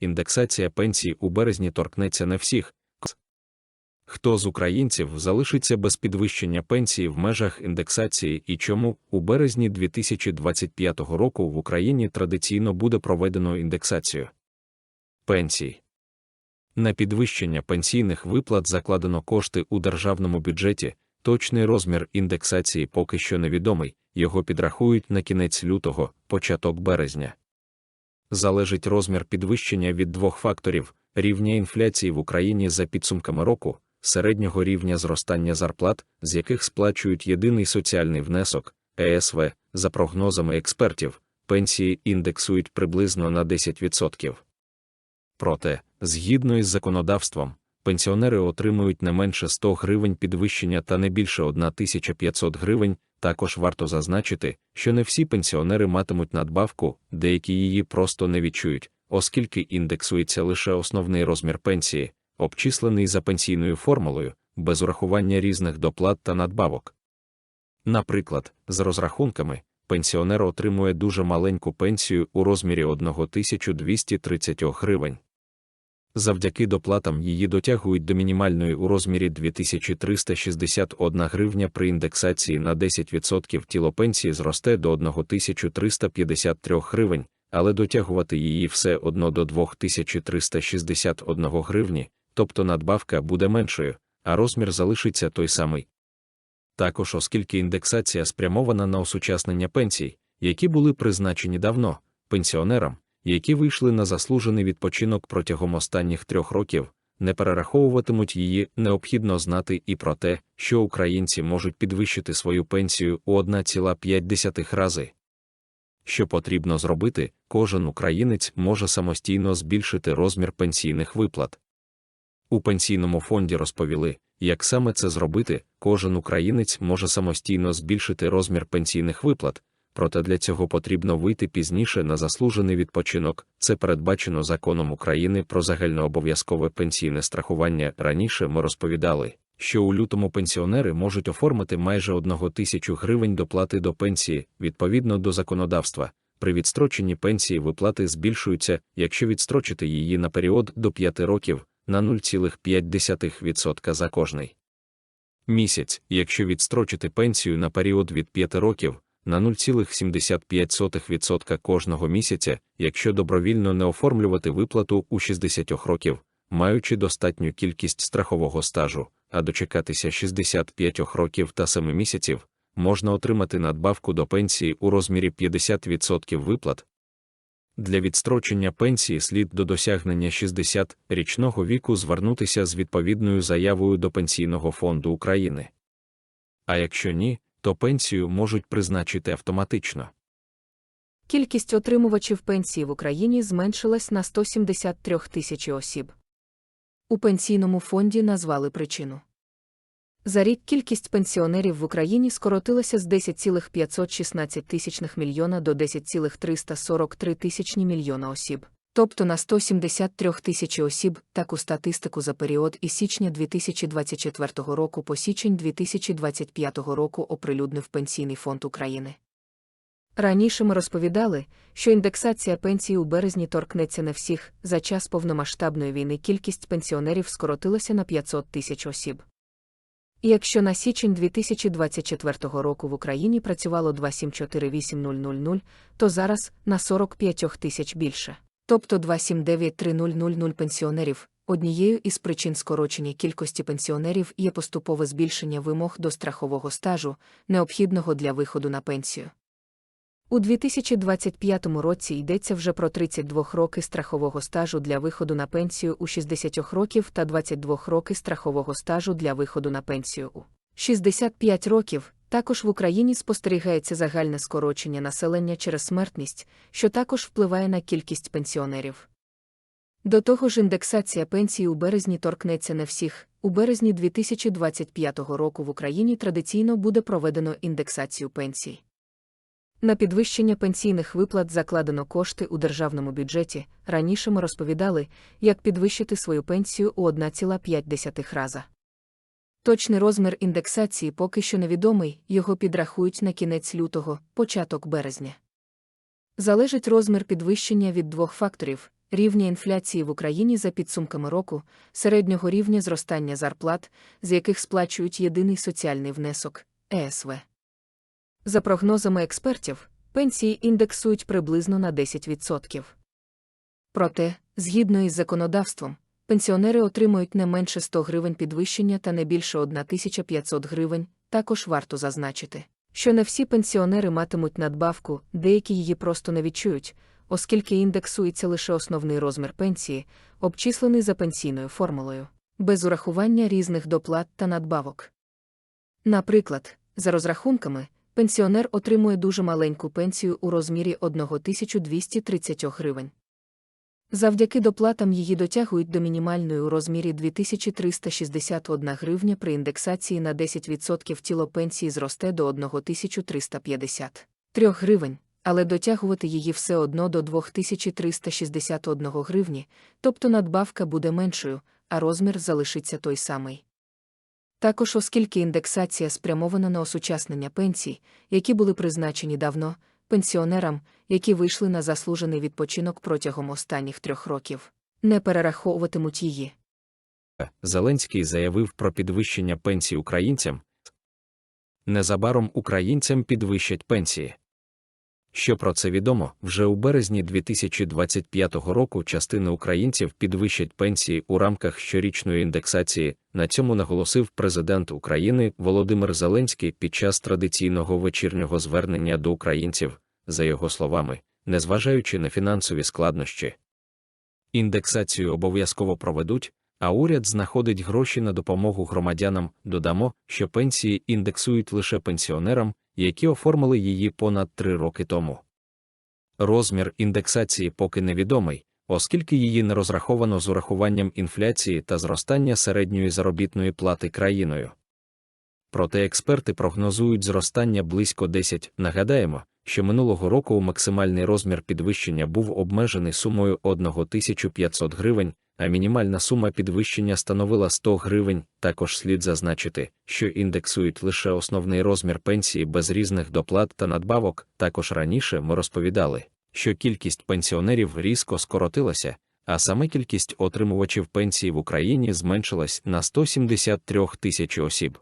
індексація пенсій у березні торкнеться не всіх. Хто з українців залишиться без підвищення пенсії в межах індексації і чому у березні 2025 року в Україні традиційно буде проведено індексацію пенсій? На підвищення пенсійних виплат закладено кошти у державному бюджеті, точний розмір індексації поки що невідомий, його підрахують на кінець лютого, початок березня. Залежить розмір підвищення від двох факторів рівня інфляції в Україні за підсумками року, середнього рівня зростання зарплат, з яких сплачують єдиний соціальний внесок, ЕСВ, за прогнозами експертів, пенсії індексують приблизно на 10%. Проте, згідно із законодавством, пенсіонери отримують не менше 100 гривень підвищення та не більше 1500 гривень. Також варто зазначити, що не всі пенсіонери матимуть надбавку, деякі її просто не відчують, оскільки індексується лише основний розмір пенсії, обчислений за пенсійною формулою, без урахування різних доплат та надбавок. Наприклад, з розрахунками, пенсіонер отримує дуже маленьку пенсію у розмірі 1230 гривень. Завдяки доплатам її дотягують до мінімальної у розмірі 2361 гривня при індексації на 10% тіло пенсії зросте до 1353 гривень, але дотягувати її все одно до 2361 гривні, тобто надбавка буде меншою, а розмір залишиться той самий. Також оскільки індексація спрямована на осучаснення пенсій, які були призначені давно, пенсіонерам, які вийшли на заслужений відпочинок протягом останніх трьох років, не перераховуватимуть її, необхідно знати і про те, що українці можуть підвищити свою пенсію у 1,5 рази. Що потрібно зробити, кожен українець може самостійно збільшити розмір пенсійних виплат. У пенсійному фонді розповіли, як саме це зробити, кожен українець може самостійно збільшити розмір пенсійних виплат, проте для цього потрібно вийти пізніше на заслужений відпочинок. Це передбачено законом України про загальнообов'язкове пенсійне страхування. Раніше ми розповідали, що у лютому пенсіонери можуть оформити майже одного тисячу гривень доплати до пенсії відповідно до законодавства. При відстроченні пенсії виплати збільшуються, якщо відстрочити її на період до 5 років на 0,5% за кожний місяць, якщо відстрочити пенсію на період від 5 років на 0,75% кожного місяця, якщо добровільно не оформлювати виплату у 60 років, маючи достатню кількість страхового стажу, а дочекатися 65 років та 7 місяців, можна отримати надбавку до пенсії у розмірі 50% виплат. Для відстрочення пенсії слід до досягнення 60-річного віку звернутися з відповідною заявою до Пенсійного фонду України. А якщо ні, то пенсію можуть призначити автоматично. Кількість отримувачів пенсії в Україні зменшилась на 173 тисячі осіб. У пенсійному фонді назвали причину. За рік кількість пенсіонерів в Україні скоротилася з 10,516 тисячних мільйона до 10,343 тисячні мільйона осіб, тобто на 173 тисячі осіб, таку статистику за період із січня 2024 року по січень 2025 року оприлюднив Пенсійний фонд України. Раніше ми розповідали, що індексація пенсії у березні торкнеться не всіх, за час повномасштабної війни кількість пенсіонерів скоротилася на 500 тисяч осіб. Якщо на січень 2024 року в Україні працювало 2748000, то зараз на 45 тисяч більше, тобто 2793000 пенсіонерів. Однією із причин скорочення кількості пенсіонерів є поступове збільшення вимог до страхового стажу, необхідного для виходу на пенсію. У 2025 році йдеться вже про 32 роки страхового стажу для виходу на пенсію у 60 років та 22 роки страхового стажу для виходу на пенсію у 65 років. Також в Україні спостерігається загальне скорочення населення через смертність, що також впливає на кількість пенсіонерів. До того ж, індексація пенсії у березні торкнеться не всіх. У березні 2025 року в Україні традиційно буде проведено індексацію пенсій. На підвищення пенсійних виплат закладено кошти у державному бюджеті. Раніше ми розповідали, як підвищити свою пенсію у 1,5 раза. Точний розмір індексації поки що невідомий, його підрахують на кінець лютого, початок березня. Залежить розмір підвищення від двох факторів рівня інфляції в Україні за підсумками року, середнього рівня зростання зарплат, з яких сплачують єдиний соціальний внесок ЕСВ. За прогнозами експертів, пенсії індексують приблизно на 10%. Проте, згідно із законодавством, пенсіонери отримують не менше 100 гривень підвищення та не більше 1500 гривень, також варто зазначити, що не всі пенсіонери матимуть надбавку, деякі її просто не відчують, оскільки індексується лише основний розмір пенсії, обчислений за пенсійною формулою, без урахування різних доплат та надбавок. Наприклад, за розрахунками, пенсіонер отримує дуже маленьку пенсію у розмірі 1230 гривень. Завдяки доплатам її дотягують до мінімальної у розмірі 2361 гривня при індексації на 10% тіло пенсії зросте до 1353 гривень, але дотягувати її все одно до 2361 гривні, тобто надбавка буде меншою, а розмір залишиться той самий. Також оскільки індексація спрямована на осучаснення пенсій, які були призначені давно, пенсіонерам, які вийшли на заслужений відпочинок протягом останніх трьох років, не перераховуватимуть її. Зеленський заявив про підвищення пенсій українцям. Незабаром українцям підвищать пенсії. Що про це відомо, вже у березні 2025 року частина українців підвищать пенсії у рамках щорічної індексації. На цьому наголосив президент України Володимир Зеленський під час традиційного вечірнього звернення до українців, за його словами, незважаючи на фінансові складнощі. Індексацію обов'язково проведуть, а уряд знаходить гроші на допомогу громадянам. Додамо, що пенсії індексують лише пенсіонерам, які оформили її понад три роки тому. Розмір індексації поки невідомий, оскільки її не розраховано з урахуванням інфляції та зростання середньої заробітної плати країною. Проте експерти прогнозують зростання близько 10. Нагадаємо, що минулого року максимальний розмір підвищення був обмежений сумою 1500 гривень, а мінімальна сума підвищення становила 100 гривень. Також слід зазначити, що індексують лише основний розмір пенсії без різних доплат та надбавок. Також раніше ми розповідали, що кількість пенсіонерів різко скоротилася, а саме кількість отримувачів пенсії в Україні зменшилась на 173 тисячі осіб.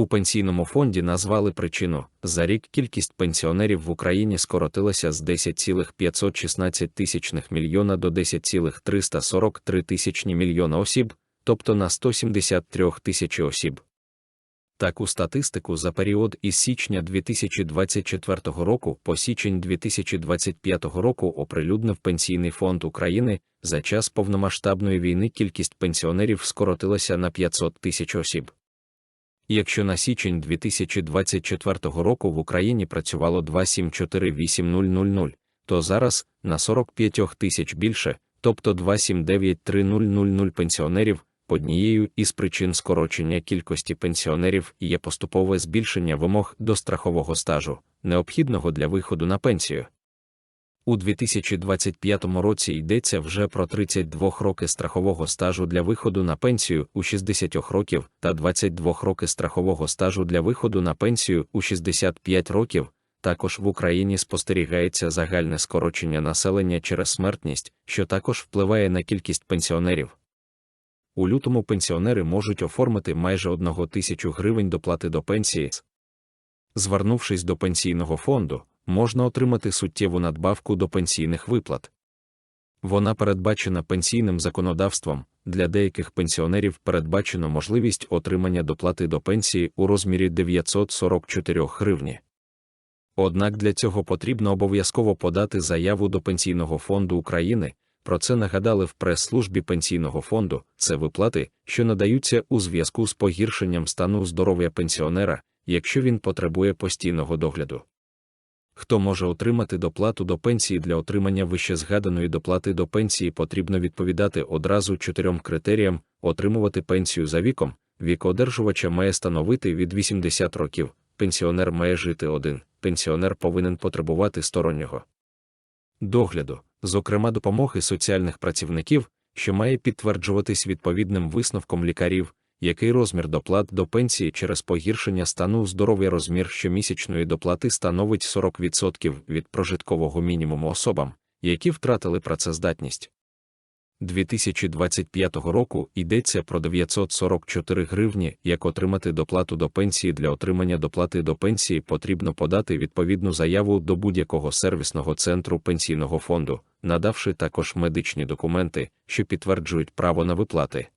У пенсійному фонді назвали причину за рік кількість пенсіонерів в Україні скоротилася з 10,516 тисячних мільйона до 10,343 тисячні мільйона осіб, тобто на 173 тисячі осіб. Таку статистику за період із січня 2024 року по січень 2025 року оприлюднив Пенсійний фонд України. За час повномасштабної війни кількість пенсіонерів скоротилася на 500 тисяч осіб. Якщо на січень 2024 року в Україні працювало 2748000, то зараз на 45 тисяч більше, тобто 2793000 пенсіонерів, однією із причин скорочення кількості пенсіонерів є поступове збільшення вимог до страхового стажу, необхідного для виходу на пенсію. У 2025 році йдеться вже про 32 роки страхового стажу для виходу на пенсію у 60 років та 22 роки страхового стажу для виходу на пенсію у 65 років. Також в Україні спостерігається загальне скорочення населення через смертність, що також впливає на кількість пенсіонерів. У лютому пенсіонери можуть оформити майже 1 тисячу гривень доплати до пенсії. Звернувшись до пенсійного фонду, можна отримати суттєву надбавку до пенсійних виплат. Вона передбачена пенсійним законодавством, для деяких пенсіонерів передбачено можливість отримання доплати до пенсії у розмірі 944 гривні. Однак для цього потрібно обов'язково подати заяву до Пенсійного фонду України. Про це нагадали в прес-службі Пенсійного фонду. Це виплати, що надаються у зв'язку з погіршенням стану здоров'я пенсіонера, якщо він потребує постійного догляду. Хто може отримати доплату до пенсії для отримання вищезгаданої доплати до пенсії потрібно відповідати одразу чотирьом критеріям: отримувати пенсію за віком, вік одержувача має становити від 80 років, пенсіонер має жити один, пенсіонер повинен потребувати стороннього. Догляду, зокрема допомоги соціальних працівників, що має підтверджуватись відповідним висновком лікарів, який розмір доплат до пенсії через погіршення стану здоров'я розмір щомісячної доплати становить 40% від прожиткового мінімуму особам, які втратили працездатність. 2025 року йдеться про 944 гривні, як отримати доплату до пенсії. Для отримання доплати до пенсії потрібно подати відповідну заяву до будь-якого сервісного центру пенсійного фонду, надавши також медичні документи, що підтверджують право на виплати.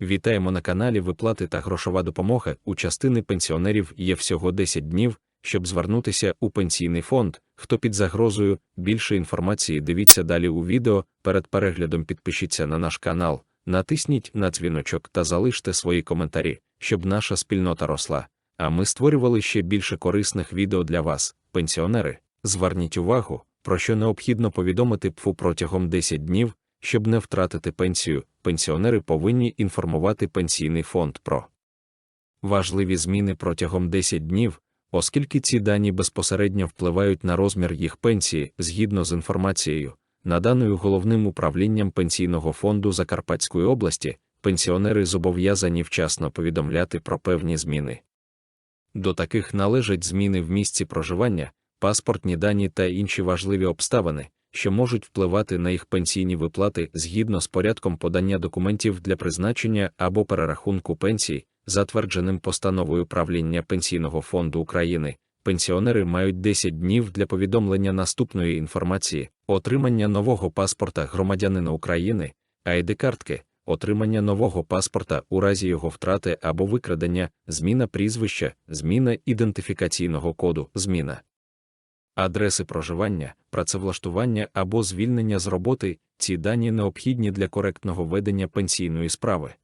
Вітаємо на каналі Виплати та грошова допомога. У частини пенсіонерів є всього 10 днів, щоб звернутися у пенсійний фонд. Хто під загрозою, більше інформації дивіться далі у відео. Перед переглядом підпишіться на наш канал, натисніть на дзвіночок та залиште свої коментарі, щоб наша спільнота росла. А ми створювали ще більше корисних відео для вас, пенсіонери. Зверніть увагу, про що необхідно повідомити ПФУ протягом 10 днів, щоб не втратити пенсію. Пенсіонери повинні інформувати пенсійний фонд про важливі зміни протягом 10 днів, оскільки ці дані безпосередньо впливають на розмір їх пенсії згідно з інформацією, наданою головним управлінням пенсійного фонду Закарпатської області, пенсіонери зобов'язані вчасно повідомляти про певні зміни. До таких належать зміни в місці проживання, паспортні дані та інші важливі обставини, що можуть впливати на їх пенсійні виплати згідно з порядком подання документів для призначення або перерахунку пенсій, затвердженим постановою правління Пенсійного фонду України. Пенсіонери мають 10 днів для повідомлення наступної інформації: отримання нового паспорта громадянина України, ID-картки, отримання нового паспорта у разі його втрати або викрадення, зміна прізвища, зміна ідентифікаційного коду, зміна адреси проживання, працевлаштування або звільнення з роботи. Ці дані необхідні для коректного ведення пенсійної справи.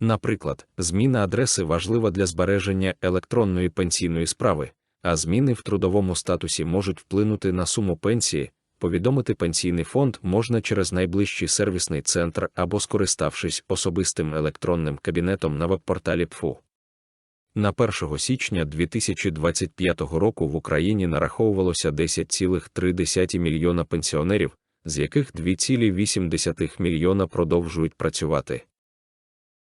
Наприклад, зміна адреси важлива для збереження електронної пенсійної справи, а зміни в трудовому статусі можуть вплинути на суму пенсії. Повідомити пенсійний фонд можна через найближчий сервісний центр або скориставшись особистим електронним кабінетом на веб-порталі ПФУ. На 1 січня 2025 року в Україні нараховувалося 10,3 мільйона пенсіонерів, з яких 2,8 мільйона продовжують працювати.